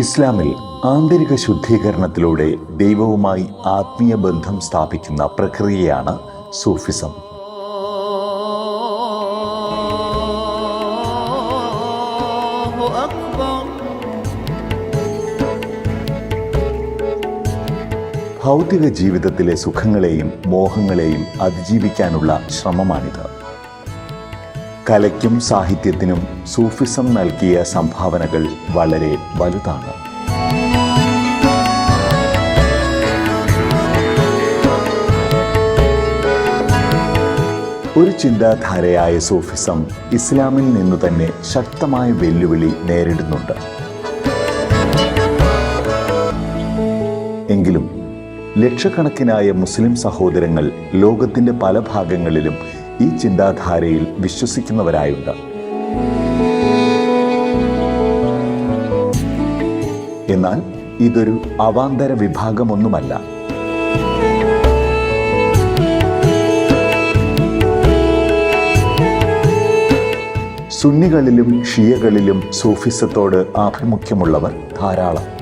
ഇസ്ലാമിൽ ആന്തരിക ശുദ്ധീകരണത്തിലൂടെ ദൈവവുമായി ആത്മീയ ബന്ധം സ്ഥാപിക്കുന്ന പ്രക്രിയയാണ് സൂഫിസം. ഭൗതിക ജീവിതത്തിലെ സുഖങ്ങളെയും മോഹങ്ങളെയും അതിജീവിക്കാനുള്ള ശ്രമമാണിത്. കലയ്ക്കും സാഹിത്യത്തിനും സൂഫിസം നൽകിയ സംഭാവനകൾ വളരെ വലുതാണ്. ഒരു ചിന്താധാരയായ സൂഫിസം ഇസ്ലാമിൽ നിന്നു തന്നെ ശക്തമായ വെല്ലുവിളി നേരിടുന്നുണ്ട്. എങ്കിലും ലക്ഷക്കണക്കിനായ മുസ്ലിം സഹോദരങ്ങൾ ലോകത്തിന്റെ പല ഭാഗങ്ങളിലും ഈ ചിന്താധാരയിൽ വിശ്വസിക്കുന്നവരായുണ്ട്. എന്നാൽ ഇതൊരു അവാന്തര വിഭാഗമൊന്നുമല്ല. സുന്നികളിലും ഷിയകളിലും സൂഫിസത്തോട് ആഭിമുഖ്യമുള്ളവർ ധാരാളം.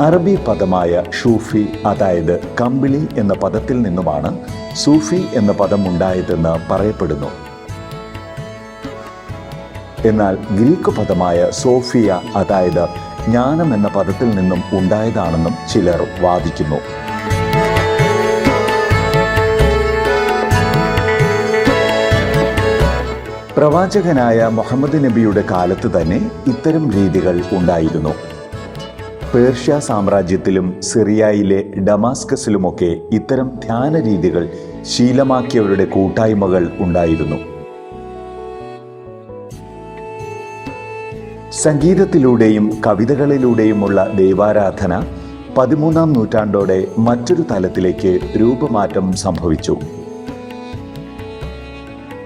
അറബി പദമായ ഷൂഫി അതായത് കമ്പിളി എന്ന പദത്തിൽ നിന്നുമാണ് സൂഫി എന്ന പദം ഉണ്ടായതെന്ന് പറയപ്പെടുന്നു. എന്നാൽ ഗ്രീക്ക് പദമായ സോഫിയ അതായത് ജ്ഞാനം എന്ന പദത്തിൽ നിന്നും ഉണ്ടായതാണെന്നും ചിലർ വാദിക്കുന്നു. പ്രവാചകനായ മുഹമ്മദ് നബിയുടെ കാലത്ത് തന്നെ ഇത്തരം രീതികൾ ഉണ്ടായിരുന്നു. പേർഷ്യ സാമ്രാജ്യത്തിലും സിറിയയിലെ ഡമാസ്കസിലുമൊക്കെ ഇത്തരം ധ്യാന രീതികൾ ശീലമാക്കിയവരുടെ കൂട്ടായ്മകൾ ഉണ്ടായിരുന്നു. സംഗീതത്തിലൂടെയും കവിതകളിലൂടെയുമുള്ള ദൈവാരാധന പതിമൂന്നാം നൂറ്റാണ്ടോടെ മറ്റൊരു തലത്തിലേക്ക് രൂപമാറ്റം സംഭവിച്ചു.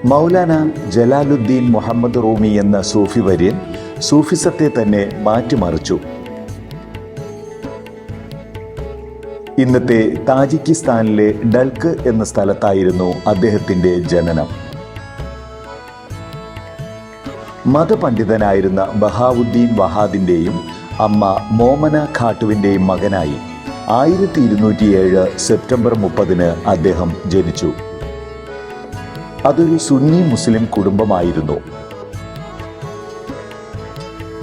മൗലാന ജലാലുദ്ദീൻ മുഹമ്മദ് റൂമി എന്ന സൂഫി വര്യൻ സൂഫിസത്തെ തന്നെ മാറ്റിമറിച്ചു. ഇന്നത്തെ താജിക്കിസ്ഥാനിലെ ഡൽക്ക് എന്ന സ്ഥലത്തായിരുന്നു അദ്ദേഹത്തിന്റെ ജനനം. മതപണ്ഡിതനായിരുന്ന ബഹാവുദ്ദീൻ വഹാദിന്റെയും അമ്മ മോമന ഖാട്ടുവിന്റെയും മകനായി ആയിരത്തി ഇരുന്നൂറ്റിയേഴ് സെപ്റ്റംബർ മുപ്പതിന് അദ്ദേഹം ജനിച്ചു. അതൊരു സുന്നി മുസ്ലിം കുടുംബമായിരുന്നു.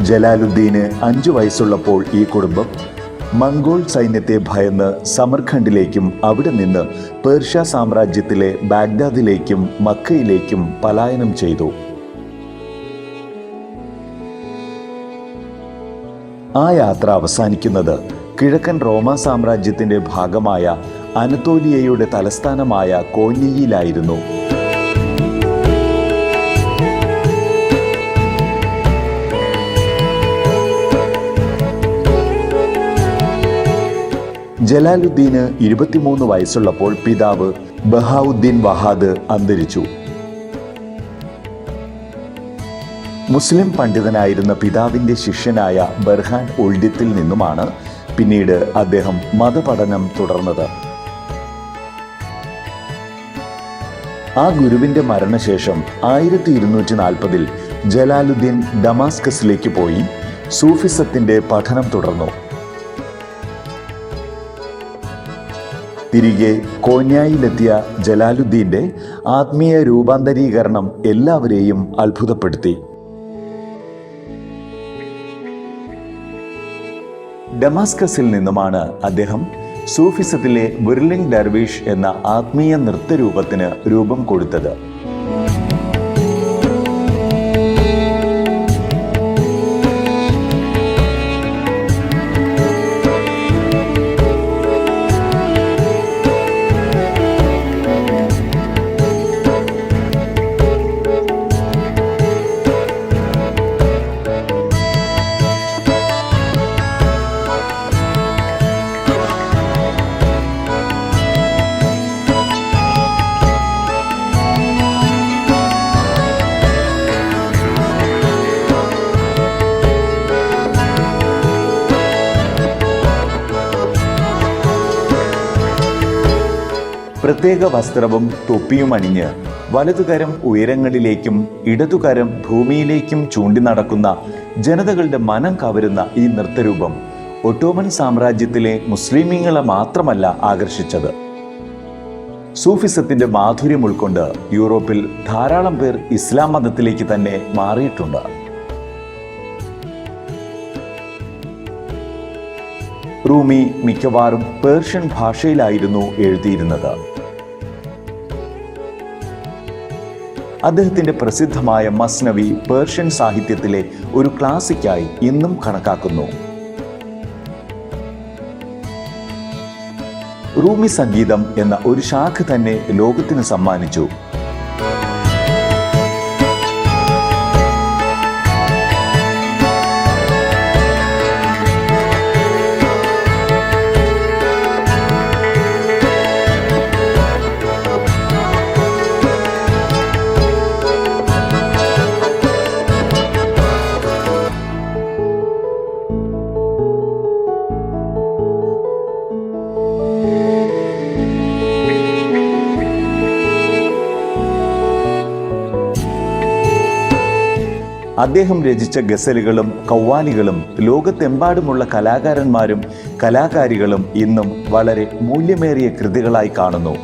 ജലാലുദ്ദീന് അഞ്ചു വയസ്സുള്ളപ്പോൾ ഈ കുടുംബം മംഗോൾ സൈന്യത്തെ ഭയന്ന് സമർഖണ്ഡിലേക്കും അവിടെ നിന്ന് പേർഷ്യ സാമ്രാജ്യത്തിലെ ബാഗ്ദാദിലേക്കും മക്കയിലേക്കും പലായനം ചെയ്തു. ആ യാത്ര അവസാനിക്കുന്നത് കിഴക്കൻ റോമാ സാമ്രാജ്യത്തിന്റെ ഭാഗമായ അനത്തോലിയയുടെ തലസ്ഥാനമായ കോന്നിയിലായിരുന്നു ജലാലുദ്ദീന് ഇരുപത്തിമൂന്ന് വയസ്സുള്ളപ്പോൾ പിതാവ് ബഹാവുദ്ദീൻ വഹാദ് അന്തരിച്ചു. മുസ്ലിം പണ്ഡിതനായിരുന്ന പിതാവിന്റെ ശിഷ്യനായ ബർഹാൻ ഉൾഡിത്തിൽ നിന്നുമാണ് പിന്നീട് അദ്ദേഹം മതപഠനം തുടർന്നത്. ആ ഗുരുവിന്റെ മരണശേഷം ആയിരത്തി ഇരുന്നൂറ്റി നാൽപ്പതിൽ ജലാലുദ്ദീൻ ഡമാസ്കസിലേക്ക് പോയി സൂഫിസത്തിന്റെ പഠനം തുടർന്നു. തിരികെ കോന്യായിലെത്തിയ ജലാലുദ്ദീന്റെ ആത്മീയ രൂപാന്തരീകരണം എല്ലാവരെയും അത്ഭുതപ്പെടുത്തി. ഡമാസ്കസിൽ നിന്നുമാണ് അദ്ദേഹം സൂഫിസത്തിലെ ബുർലിംഗ് ഡർവീഷ് എന്ന ആത്മീയ നൃത്തരൂപത്തിന് രൂപം കൊടുത്തത്. പ്രത്യേക വസ്ത്രവും തൊപ്പിയും അണിഞ്ഞ് വലതുകരം ഉയരങ്ങളിലേക്കും ഇടതുകരം ഭൂമിയിലേക്കും ചൂണ്ടി നടക്കുന്ന ജനതകളുടെ മനം കവരുന്ന ഈ നൃത്തരൂപം ഒട്ടോമൻ സാമ്രാജ്യത്തിലെ മുസ്ലിമീങ്ങളെ മാത്രമല്ല ആകർഷിച്ചത്. സൂഫിസത്തിന്റെ മാധുര്യം ഉൾക്കൊണ്ട് യൂറോപ്പിൽ ധാരാളം പേർ ഇസ്ലാം മതത്തിലേക്ക് തന്നെ മാറിയിട്ടുണ്ട്. റൂമി മിക്കവാറും പേർഷ്യൻ ഭാഷയിലായിരുന്നു എഴുതിയിരുന്നത്. അദ്ദേഹത്തിന്റെ പ്രസിദ്ധമായ മസ്നവി പേർഷ്യൻ സാഹിത്യത്തിലെ ഒരു ക്ലാസിക്കായി ഇന്നും കണക്കാക്കുന്നു. റൂമി സംഗീതം എന്ന ഒരു ശാഖ തന്നെ ലോകത്തിന് സമ്മാനിച്ചു. അദ്ദേഹം രചിച്ച ഗസലുകളും കൗവാലികളും ലോകത്തെമ്പാടുമുള്ള കലാകാരന്മാരും കലാകാരികളും ഇന്നും വളരെ മൂല്യമേറിയ കൃതികളായി കാണുന്നു.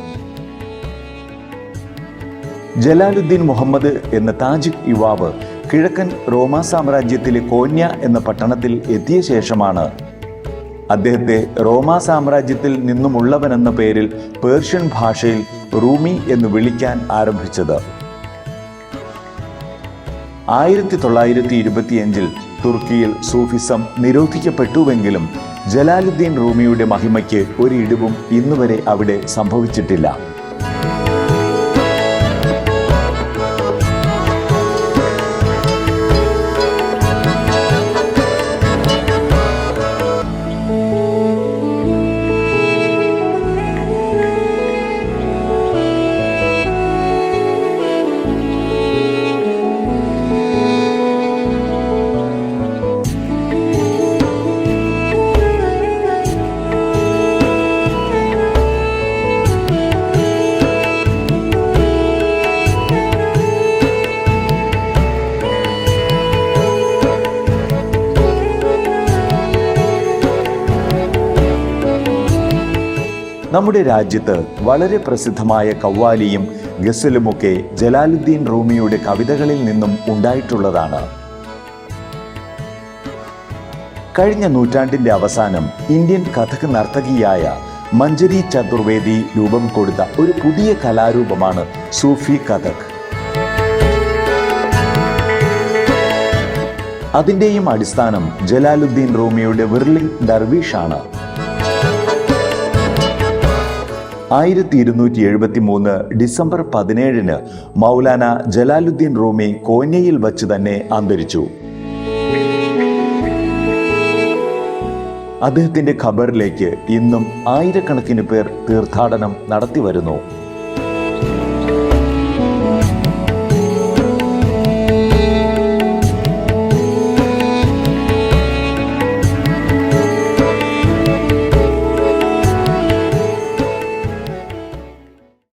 ജലാലുദ്ദീൻ മുഹമ്മദ് എന്ന താജിക് യുവാവ് കിഴക്കൻ റോമാ സാമ്രാജ്യത്തിലെ കോന്യ എന്ന പട്ടണത്തിൽ എത്തിയ ശേഷമാണ്. അദ്ദേഹത്തെ റോമാ സാമ്രാജ്യത്തിൽ നിന്നുമുള്ളവനെന്ന പേരിൽ പേർഷ്യൻ ഭാഷയിൽ റൂമി എന്ന് വിളിക്കാൻ ആരംഭിച്ചത്. ആയിരത്തി തൊള്ളായിരത്തി ഇരുപത്തിയഞ്ചിൽ തുർക്കിയിൽ സൂഫിസം നിരോധിക്കപ്പെട്ടുവെങ്കിലും ജലാലുദ്ദീൻ റൂമിയുടെ മഹിമയ്ക്ക് ഒരിടിവും ഇന്നുവരെ അവിടെ സംഭവിച്ചിട്ടില്ല. നമ്മുടെ രാജ്യത്ത് വളരെ പ്രസിദ്ധമായ കവ്വാലിയും ഗസലുമൊക്കെ ജലാലുദ്ദീൻ റൂമിയുടെ കവിതകളിൽ നിന്നും ഉണ്ടായിട്ടുള്ളതാണ്. കഴിഞ്ഞ നൂറ്റാണ്ടിന്റെ അവസാനം ഇന്ത്യൻ കഥക് നർത്തകിയായ മഞ്ജരി ചതുർവേദി രൂപം കൊടുത്ത ഒരു പുതിയ കലാരൂപമാണ് സൂഫി കഥക്. അതിന്റെയും അടിസ്ഥാനം ജലാലുദ്ദീൻ റൂമിയുടെ വിർലിംഗ് ദർവീഷാണ് ആയിരത്തി ഇരുന്നൂറ്റി എഴുപത്തി മൂന്ന് ഡിസംബർ പതിനേഴിന് മൗലാന ജലാലുദ്ദീൻ റൂമി കോന്യയിൽ വച്ച് തന്നെ അന്തരിച്ചു. അദ്ദേഹത്തിന്റെ ഖബറിലേക്ക് ഇന്നും ആയിരക്കണക്കിന് പേർ തീർത്ഥാടനം നടത്തി വരുന്നു